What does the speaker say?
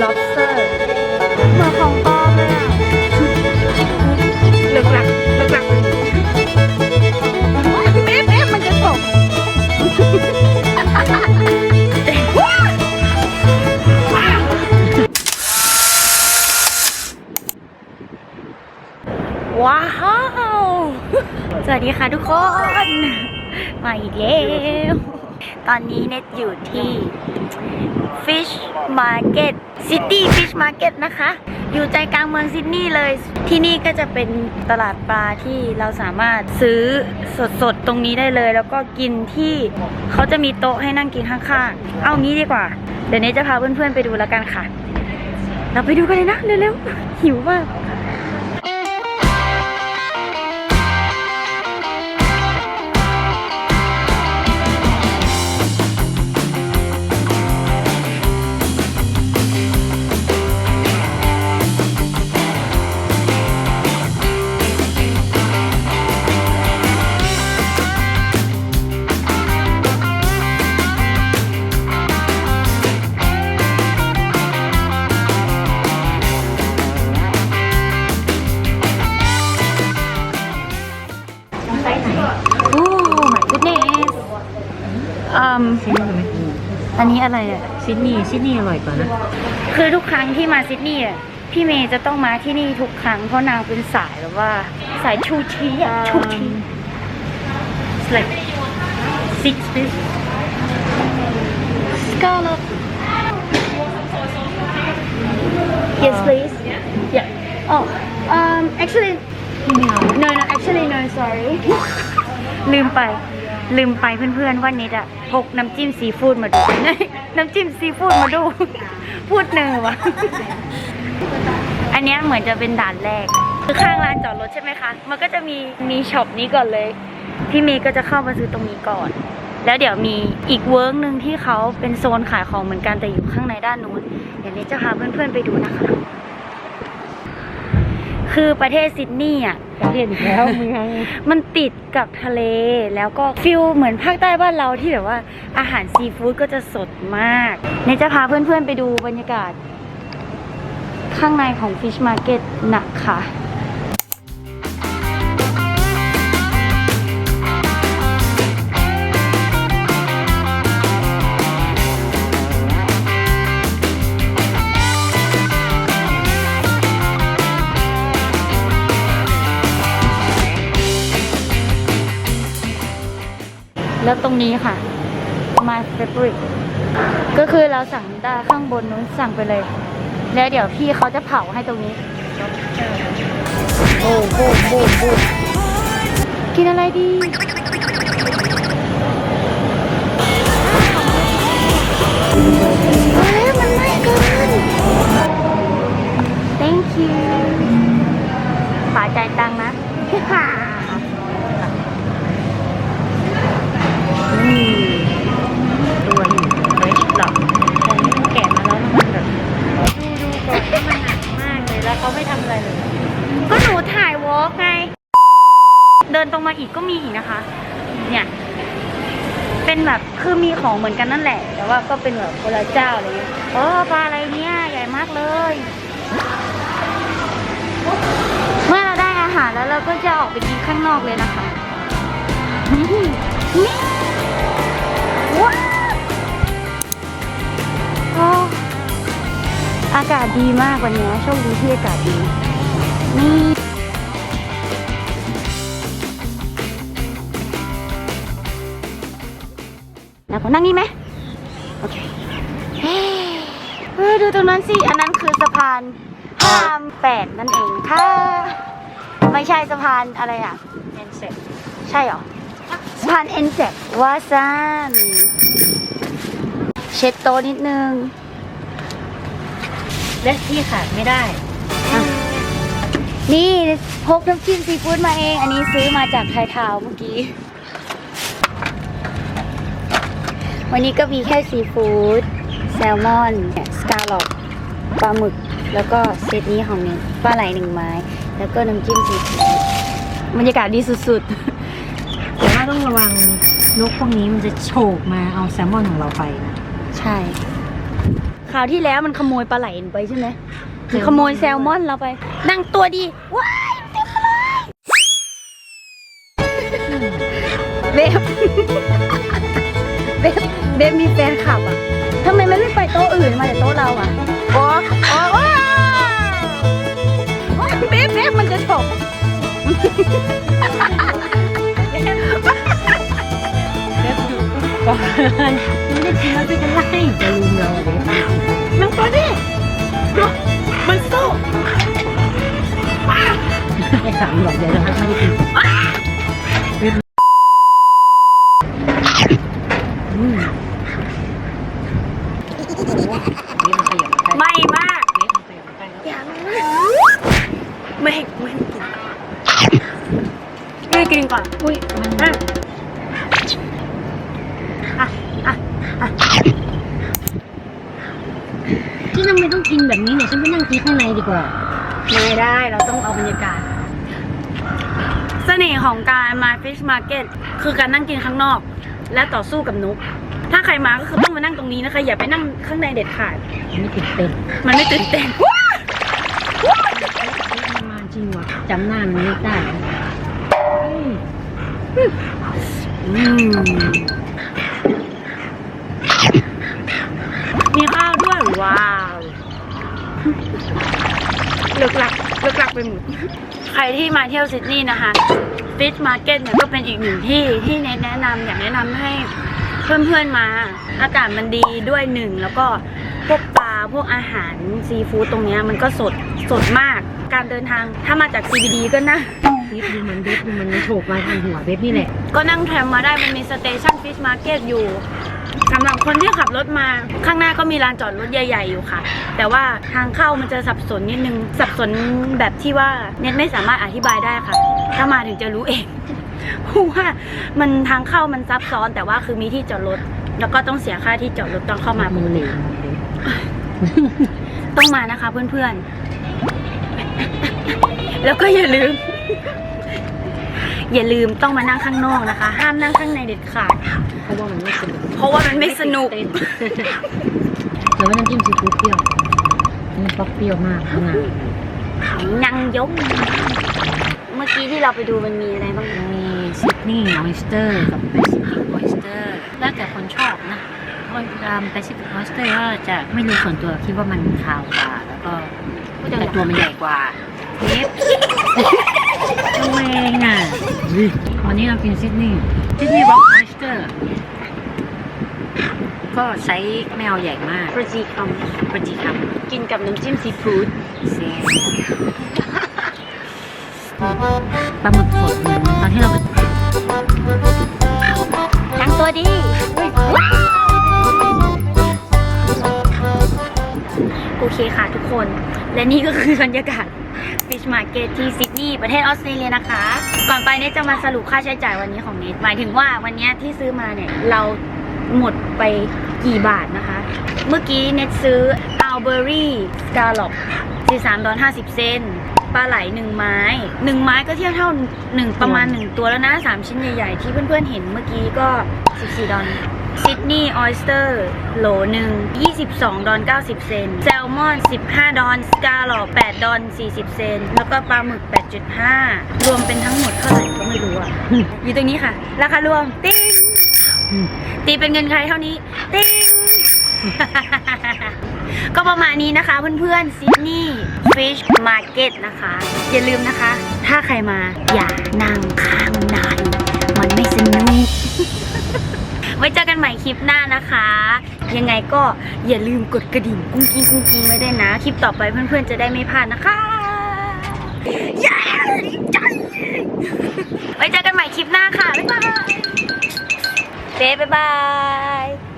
lobster เหมือนของปลอมเลยอะหลึกหลักหลึกหลักเลยเบ๊ะเบ๊ะมันจะตกว้าว สวัสดีค่ะทุกคน มาอีกแล้วตอนนี้เน็ตอยู่ที่ Fish Market ซิตี้ฟิชมาร์เก็ตนะคะ อยู่ใจกลางเมืองซิดนีย์เลย ที่นี่ก็จะเป็นตลาดปลาที่เราสามารถซื้อสดๆ ตรงนี้ได้เลย แล้วก็กินที่เขาจะมีโต๊ะให้นั่งกินข้างๆ เอางี้ดีกว่า เดี๋ยวเนทจะพาเพื่อนๆไปดูแล้วกันค่ะ เราไปดูกันเลยนะเร็วๆหิวมาก อันนี้อะไรอะซิดนีย์ซิดนีย์อร่อยกว่านะ คือทุกครั้งที่มาซิดนีย์อะพี่เมย์จะต้องมาที่นี่ทุกครั้งเพราะนางเป็นสายแบบว่าสายชูชีอะชูชี It's like six fish Scallop Yes please Yeah Oh um actually ไม่เอา no no actually no sorry ลืมไป ลืมไปเพื่อนๆว่านิดอะพกน้ำจิ้มซีฟู้ดมาดู น้ำจิ้มซีฟู้ดมาดู พูดเนอวะอันนี้เหมือนจะเป็นด่านแรก คือข้างลานจอดรถใช่ไหมคะ มันก็จะมีมีช็อปนี้ก่อนเลย พี่เมย์ก็จะเข้ามาซื้อตรงนี้ก่อน แล้วเดี๋ยวมีอีกเวิร์กหนึ่งที่เขาเป็นโซนขายของเหมือนกันแต่อยู่ข้างในด้านนู้น เดี๋ยวนี้จะพาเพื่อนๆไปดูนะคะ คือประเทศซิดนีย์อะ ประเทศอีกแล้วเมืองมันติดกับทะเลแล้วก็ฟิลเหมือนภาคใต้บ้านเราที่แบบว่าอาหารซีฟู้ดก็จะสดมากเนยจะพาเพื่อนๆไปดูบรรยากาศ ข้างในของ Fish Market นะคะ แล้วตรงนี้ค่ะ My favorite ก็คือเราสั่งได้ข้างบนนู้นสั่งไปเลย แล้วเดี๋ยวพี่เขาจะเผาให้ตรงนี้โอ้โหโหโหกินอะไรดีเฮ้ยมันไม่เกิน thank you ฝาจ่ายตัง ก็มีนะคะ เนี่ยเป็นแบบคือมีของเหมือนกันนั่นแหละ แต่ว่าก็เป็นแบบคนละเจ้าอะไรอย่างเงี้ยโอ้ปลาอะไรเนี่ยใหญ่มากเลย เมื่อเราได้อาหารแล้วเราก็จะออกไปกินข้างนอกเลยนะคะนี่นี่ว้าวโอ้อากาศดีมากวันนี้โชคดีที่อากาศดีนี่ แล้วก็นั่งนี่ไหมโอเคเฮ้เฮ้ยดูตรงนั้นสิ อันนั้นคือสะพานพระรามแปดนั่นเองค่ะ ไม่ใช่สะพานอะไรอะ เอ็นเซ็ตใช่เหรอ สะพานเอ็นเจ็ดวาซานเช็ดโตะนิดนึงและที่ขาดไม่ได้นี่พกน้ำจิ้มซีฟู้ดมาเอง อันนี้ซื้อมาจากไทยทาวน์เมื่อกี้ วันนี้ก็มีแค่ซีฟู้ดแซลมอนสกาลอปปลาหมึก แล้วก็เซตนี้ของนี้ปลาไหลหนึ่งไม้ แล้วก็น้ำจิ้มซีฟู้ดบรรยากาศดีสุดแต่ว่าต้องระวังนกพวกนี้มันจะโฉบมาเอาแซลมอนของเราไปนะๆใช่คคราวที่แล้วมันขโมยปลาไหลไปใช่ไหมมันขโมยแซลมอนเราไป นั่งตัวดีว้ายเต็มเลยเบบ เบบเบบมีแฟนคลับอะทำไมมันไม่ไปโต๊ะอื่นมาแต่โต๊ะเราอะโอ้โอ้ว้าวเบบเบบมันจะฉกเล็บดูก่อนไม่ได้กินแล้วไปกันไล่จะลืมเราเลยนั่งตัวดิดูมันสู้ไอ้สามหลอกเดี๋ยวเราไม่ได้กิน กินก่อน อุ้ยมันอะอะอะอะที่ทำไมต้องกินแบบนี้เนี่ยฉันไปนั่งกินข้างในดีกว่า ไม่ได้เราต้องเอาบรรยากาศ เสน่ห์ของการมา fish market คือการนั่งกินข้างนอก และต่อสู้กับนก ถ้าใครมาก็คือต้องมานั่งตรงนี้นะคะ อย่าไปนั่งข้างในเด็ดขาด ไม่ติดเต้น มันไม่ตื่นเต้น มันมาจริงว่ะจำหน้ามันไม่ได้อืมอื มีข้าวด้วยว้าวเลือกหลักเลือกหลักไปหมดใครที่มาเที่ยวซิดนีย์นะคะฟิชมาร์เก็ตเนี่ยก็เป็นอีกหนึ่งที่ที่เนทแนะนำอยากแนะนำให้เพื่อนๆมาอากาศมันดีด้วยหนึ่งแล้วก็พวกปลาพวกอาหารซีฟู้ดตรงเนี้ยมันก็สดสดมาก การเดินทางถ้ามาจาก CBD ก็นะ เบ็บดูมันเบ็บดูมันมันโฉบมาทางหัวเบ็บนี่แหละ ก็นั่งแทรมมาได้มันมีสเตชันฟิชมาร์เก็ตอยู่สำหรับคนที่ขับรถมาข้างหน้าก็มีลานจอดรถใหญ่ ๆ อยู่ค่ะ แต่ว่าทางเข้ามันจะสับสนนิดนึง สับสนแบบที่ว่าเน็ตไม่สามารถอธิบายได้ค่ะ ถ้ามาถึงจะรู้เองเพราะว่ามันทางเข้ามันซับซ้อนแต่ว่าคือมีที่จอดรถ แล้วก็ต้องเสียค่าที่จอดรถตอนเข้ามามันเหลวต้องมานะคะเพื่อนๆ แล้วก็อย่าลืม อย่าลืมต้องมานั่งข้างนอกนะคะ ห้ามนั่งข้างในเด็ดขาดเพราะว่ามันไม่สนุกเพราะว่ามันไม่สนุกเต้นแล้วว่าน้ำจิ้มซีฟู้ดเปรี้ยวนี่ป๊อกเปรี้ยวมากขนาดยังยก เมื่อกี้ที่เราไปดูมันมีอะไรบ้างมีซิดนีย์ออยสเตอร์กับแปซิฟิกออยสเตอร์แล้วแต่คนชอบนะคนตามแปซิฟิกออยสเตอร์ก็จะไม่รู้ส่วนตัวคิดว่ามันขาวกว่าแล้วก็แต่ตัวมันใหญ่กว่าเล็บ ทำไมอะวันนี้เรากินซิดนีย์ซิดนีย์ร็อกออยสเตอร์ ก็ไซส์ไม่เอาใหญ่มากประจีคประจิคำกินกับน้ำจิ้มซีฟู้ดำเซนปลาหมึกสดเหมือนตอนที่เราไปทั้งตัวดี โอเคค่ะทุกคน และนี่ก็คือบรรยากาศ Fish Market ที่ซิดนีย์ประเทศออสเตรเลียนะคะ ก่อนไปเนทจะมาสรุปค่าใช้จ่ายวันนี้ของเนทหมายถึงว่าวันนี้ที่ซื้อมาเนี่ย เราหมดไปกี่บาทนะคะ เมื่อกี้เนทซื้อ a l b e r y Scallop 43ดอล50เซนปลาไหลหนึ่งไม้หนึ่งไม้ก็เทียบเท่าหนึ่งประมาณหนึ่งตัวแล้วนะสามชิ้นใหญ่ๆ ที่เพื่อนๆเห็นเมื่อกี้ก็14ดอล ซิดนีย์ออยสเตอร์โหลหนึ่ง22 ดอล90 เซน แซลมอน 15 ดอลสกาลอ8ดอล40 เซน แล้วก็ปลาหมึก 8.5 รวมเป็นทั้งหมดเท่าไหร่ก็ไม่รู้อะอยู่ตรงนี้ค่ะ ราคารวม ติ้ง ตีเป็นเงินไทยเท่านี้ ติ้ง ก็ประมาณนี้นะคะเพื่อนๆซิดนีย์ฟิชมาร์เก็ตนะคะ อย่าลืมนะคะ ถ้าใครมาอย่านั่งข้างในมันไม่สนุก ไว้เจอกันใหม่คลิปหน้านะคะ ยังไงก็อย่าลืมกดกระดิ่งกุ้งกิ้งกุ้งกิ้งไว้ด้วยนะ คลิปต่อไปเพื่อนๆจะได้ไม่พลาดนะคะย้ดีใจไว้เจอกันใหม่คลิปหน้าค่ะ บ๊ายบายเบ๊บ๊ายบาย